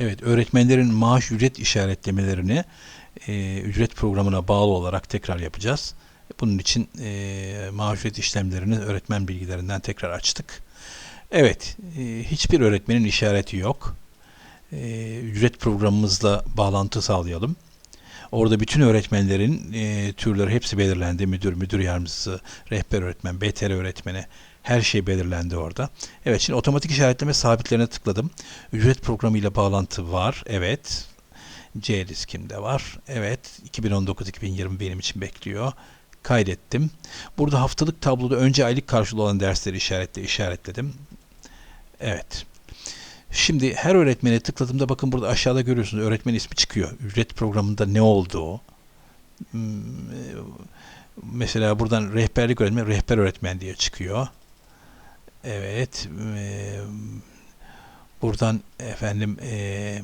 Evet, öğretmenlerin maaş ücret işaretlemelerini e, ücret programına bağlı olarak tekrar yapacağız. Bunun için e, maaş ücret işlemlerini öğretmen bilgilerinden tekrar açtık. Evet, e, hiçbir öğretmenin işareti yok. E, ücret programımızla bağlantı sağlayalım. Orada bütün öğretmenlerin e, türleri hepsi belirlendi. Müdür, müdür yardımcısı, rehber öğretmen, BTR öğretmeni her şey belirlendi orada. Evet şimdi otomatik işaretleme sabitlerine tıkladım. Ücret programı ile bağlantı var. Evet. C riskimde var. Evet. 2019-2020 benim için bekliyor. Kaydettim. Burada haftalık tabloda önce aylık karşılığı olan dersleri işaretle işaretledim. Evet. Şimdi her öğretmene tıkladığımda bakın burada aşağıda görüyorsunuz öğretmen ismi çıkıyor. Ücret programında ne olduğu. Hmm, Mesela buradan rehberlik öğretmen, rehber öğretmen diye çıkıyor. Evet. e, buradan efendim e,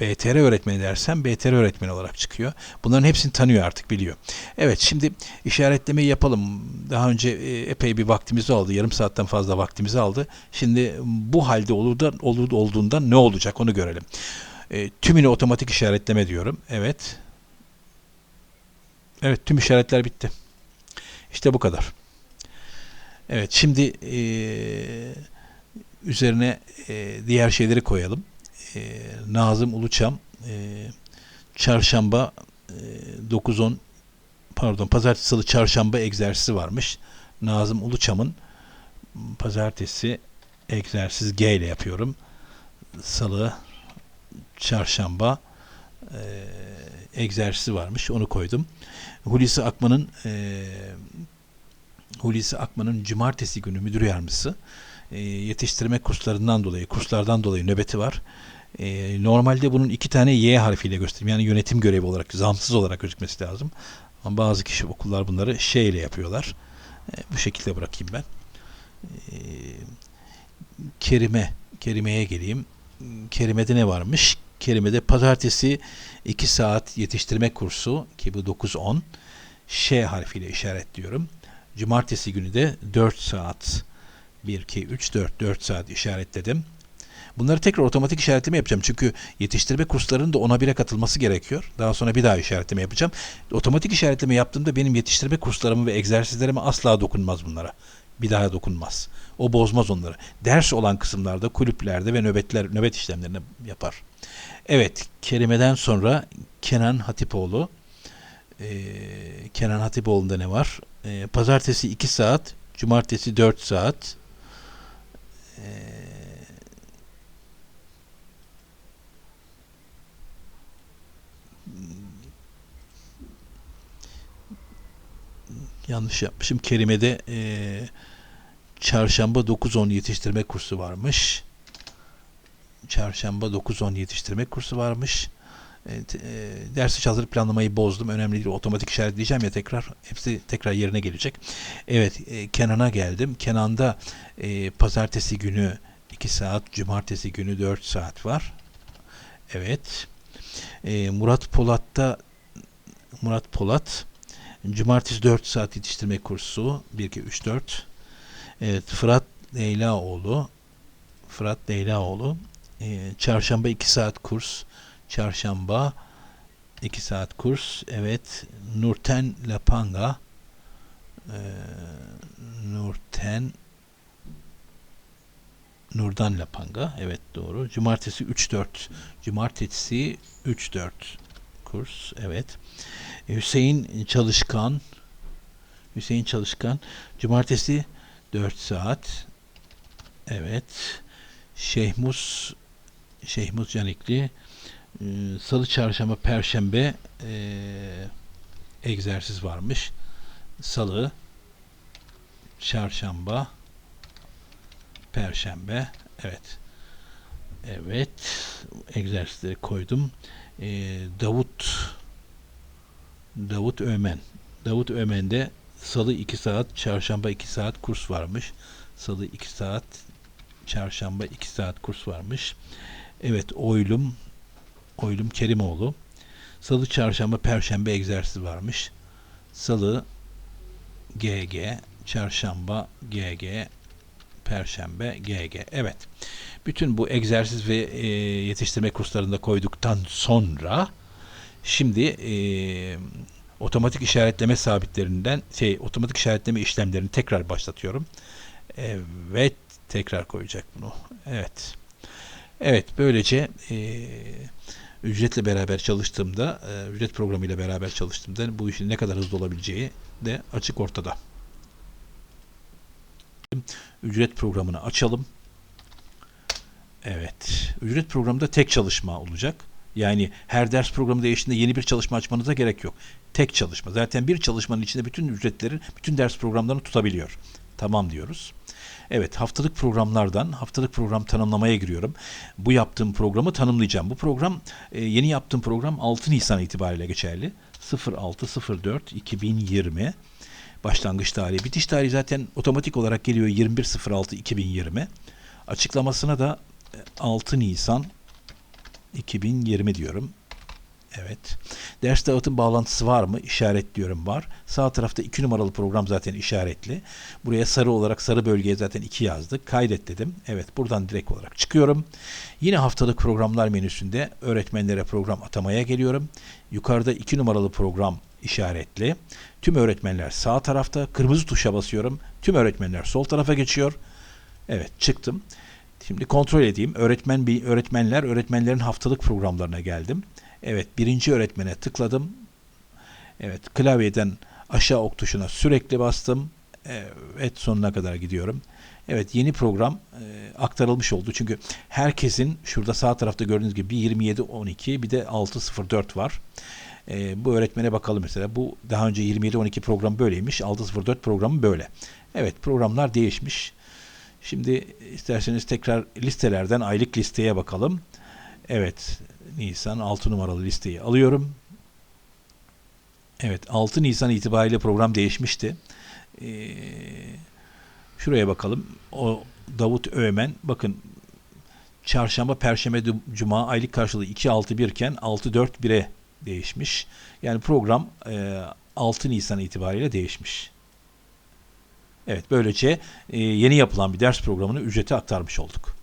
BTR öğretmeni dersem BTR öğretmeni olarak çıkıyor. Bunların hepsini tanıyor artık biliyor. Evet şimdi işaretlemeyi yapalım. Daha önce e, epey bir vaktimizi aldı. Yarım saatten fazla vaktimizi aldı. Şimdi bu halde olur da, olur, olduğunda ne olacak onu görelim. E, tümünü otomatik işaretleme diyorum. Evet. Evet tüm işaretler bitti. İşte bu kadar. Evet şimdi eee, üzerine eee, diğer şeyleri koyalım. Eee, Nazım Uluçam eee, çarşamba eee, 9-10 pardon pazartesi salı çarşamba egzersizi varmış. Nazım Uluçam'ın pazartesi egzersiz G ile yapıyorum. Salı çarşamba eee egzersizi varmış. Onu koydum. Hulusi Akman'ın eee Hulusi Akman'ın cumartesi günü müdür yardımcısı e, yetiştirme kurslarından dolayı, kurslardan dolayı nöbeti var. E, normalde bunun iki tane Y harfiyle göstereyim. Yani yönetim görevi olarak, zamsız olarak gözükmesi lazım. Ama bazı kişi okullar bunları şey ile yapıyorlar. E, bu şekilde bırakayım ben. E, Kerime, Kerime'ye geleyim. Kerime'de ne varmış? Kerime'de pazartesi 2 saat yetiştirme kursu ki bu 9-10 Ş harfiyle işaretliyorum. Cumartesi günü de 4 saat 1, 2, 3, 4, 4 saat işaretledim. Bunları tekrar otomatik işaretleme yapacağım. Çünkü yetiştirme kurslarının da ona bire katılması gerekiyor. Daha sonra bir daha işaretleme yapacağım. Otomatik işaretleme yaptığımda benim yetiştirme kurslarımı ve egzersizlerime asla dokunmaz bunlara. Bir daha dokunmaz. O bozmaz onları. Ders olan kısımlarda, kulüplerde ve nöbetler, nöbet işlemlerini yapar. Evet, kelimeden sonra Kenan Hatipoğlu. Ee, Kenan Hatipoğlu'nda ne var? Ee, pazartesi 2 saat, cumartesi 4 saat. Ee, yanlış yapmışım. Kerime'de e, çarşamba 9-10 yetiştirme kursu varmış. Çarşamba 9-10 yetiştirme kursu varmış. E, ders içi hazırlık planlamayı bozdum. Önemli değil. Otomatik işaretleyeceğim ya tekrar. Hepsi tekrar yerine gelecek. Evet e, Kenan'a geldim. Kenan'da e, pazartesi günü 2 saat, cumartesi günü 4 saat var. Evet. E, Murat Polat'ta Murat Polat cumartesi 4 saat yetiştirme kursu 1 2 3 4. Evet Fırat Leylaoğlu Fırat Leylaoğlu e, çarşamba 2 saat kurs Çarşamba 2 saat kurs. Evet. Nurten Lapanga ee, Nurten Nurdan Lapanga. Evet doğru. Cumartesi 3-4. Cumartesi 3-4 kurs. Evet. Hüseyin Çalışkan Hüseyin Çalışkan Cumartesi 4 saat. Evet. Şehmus Şehmus Canikli ee, Salı, çarşamba, perşembe e, egzersiz varmış. Salı, çarşamba, perşembe. Evet. Evet. Egzersizleri koydum. E, Davut Davut Ömen. Davut Ömen'de salı 2 saat, çarşamba 2 saat kurs varmış. Salı 2 saat, çarşamba 2 saat kurs varmış. Evet, oylum Oylum Kerimoğlu. Salı, çarşamba, perşembe egzersiz varmış. Salı GG, çarşamba GG, perşembe GG. Evet. Bütün bu egzersiz ve e, yetiştirme kurslarında koyduktan sonra şimdi e, otomatik işaretleme sabitlerinden şey otomatik işaretleme işlemlerini tekrar başlatıyorum. Evet tekrar koyacak bunu. Evet. Evet böylece e, ücretle beraber çalıştığımda e, ücret programıyla beraber çalıştığımda bu işin ne kadar hızlı olabileceği de açık ortada. Ücret programını açalım. Evet. Ücret programında tek çalışma olacak. Yani her ders programı değiştiğinde yeni bir çalışma açmanıza gerek yok. Tek çalışma. Zaten bir çalışmanın içinde bütün ücretlerin, bütün ders programlarını tutabiliyor. Tamam diyoruz. Evet haftalık programlardan haftalık program tanımlamaya giriyorum. Bu yaptığım programı tanımlayacağım. Bu program e, yeni yaptığım program 6 Nisan itibariyle geçerli. 06.04.2020 başlangıç tarihi. Bitiş tarihi zaten otomatik olarak geliyor 21.06.2020. Açıklamasına da 6 Nisan 2020 diyorum. Evet. Ders dağıtım bağlantısı var mı? İşaretliyorum var. Sağ tarafta 2 numaralı program zaten işaretli. Buraya sarı olarak sarı bölgeye zaten 2 yazdık. Kaydet dedim. Evet buradan direkt olarak çıkıyorum. Yine haftalık programlar menüsünde öğretmenlere program atamaya geliyorum. Yukarıda 2 numaralı program işaretli. Tüm öğretmenler sağ tarafta. Kırmızı tuşa basıyorum. Tüm öğretmenler sol tarafa geçiyor. Evet çıktım. Şimdi kontrol edeyim. Öğretmen öğretmenler öğretmenlerin haftalık programlarına geldim. Evet birinci öğretmene tıkladım. Evet klavyeden aşağı ok tuşuna sürekli bastım. Evet sonuna kadar gidiyorum. Evet yeni program e, aktarılmış oldu. Çünkü herkesin şurada sağ tarafta gördüğünüz gibi bir 27 12 bir de 604 var. E, bu öğretmene bakalım mesela. Bu daha önce 27 12 program böyleymiş. 604 programı böyle. Evet programlar değişmiş. Şimdi isterseniz tekrar listelerden aylık listeye bakalım. Evet Nisan 6 numaralı listeyi alıyorum. Evet 6 Nisan itibariyle program değişmişti. Ee, şuraya bakalım. O Davut Öğmen bakın çarşamba, perşembe, cuma aylık karşılığı 2-6-1 iken 6-4-1'e değişmiş. Yani program e, 6 Nisan itibariyle değişmiş. Evet böylece e, yeni yapılan bir ders programını ücrete aktarmış olduk.